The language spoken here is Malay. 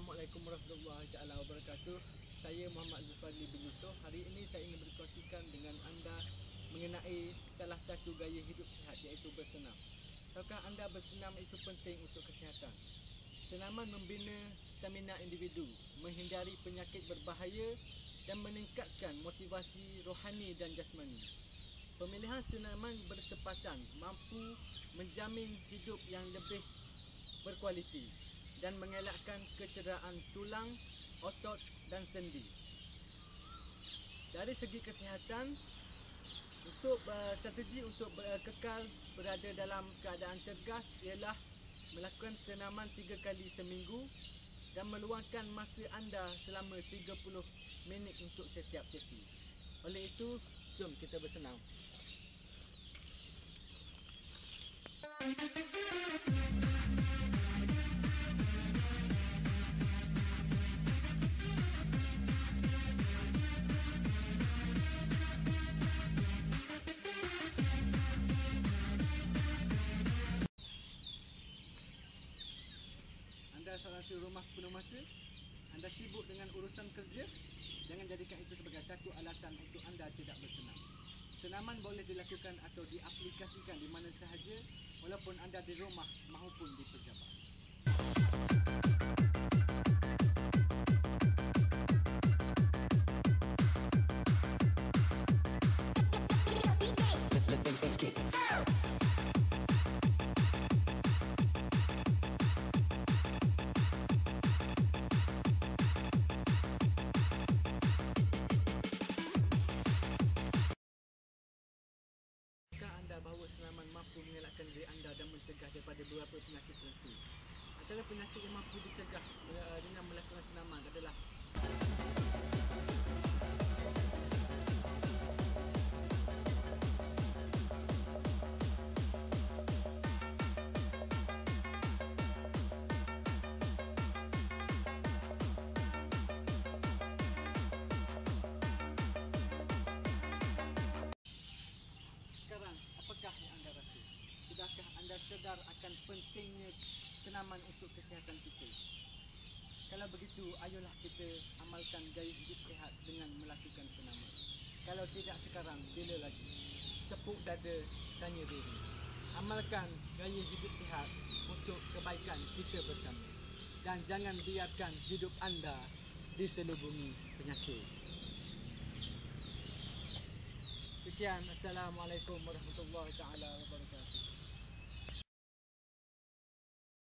Assalamualaikum warahmatullahi taala wabarakatuh. Saya Muhammad Zulfadli bin Yusof. Hari ini saya ingin berkongsikan dengan anda mengenai salah satu gaya hidup sihat iaitu bersenam. Tahukah anda bersenam itu penting untuk kesihatan? Senaman membina stamina individu, menghindari penyakit berbahaya dan meningkatkan motivasi rohani dan jasmani. Pemilihan senaman bertepatan mampu menjamin hidup yang lebih berkualiti dan mengelakkan kecederaan tulang, otot dan sendi. Dari segi kesihatan, untuk uh, strategi untuk uh, kekal berada dalam keadaan cergas ialah melakukan senaman tiga kali seminggu dan meluangkan masa anda selama 30 minit untuk setiap sesi. Oleh itu, jom kita bersenam. Anda suri rumah sepenuh masa, anda sibuk dengan urusan kerja, jangan jadikan itu sebagai satu alasan untuk anda tidak bersenam. Senaman boleh dilakukan atau diaplikasikan di mana sahaja walaupun anda di rumah maupun di pejabat. Let, let bass, bahawa senaman mampu mengelakkan diri anda dan mencegah daripada beberapa penyakit tertentu? Antara penyakit yang mampu dicegah Apakah yang anda rasa? Sudahkah anda sedar akan pentingnya senaman untuk kesihatan kita? Kalau begitu, ayolah kita amalkan gaya hidup sihat dengan melakukan senaman. Kalau tidak sekarang, bila lagi? Tepuk dada, tanya diri. Amalkan gaya hidup sihat untuk kebaikan kita bersama. Dan jangan biarkan hidup anda diselubungi penyakit. Sekian, Assalamualaikum warahmatullahi taala wabarakatuh.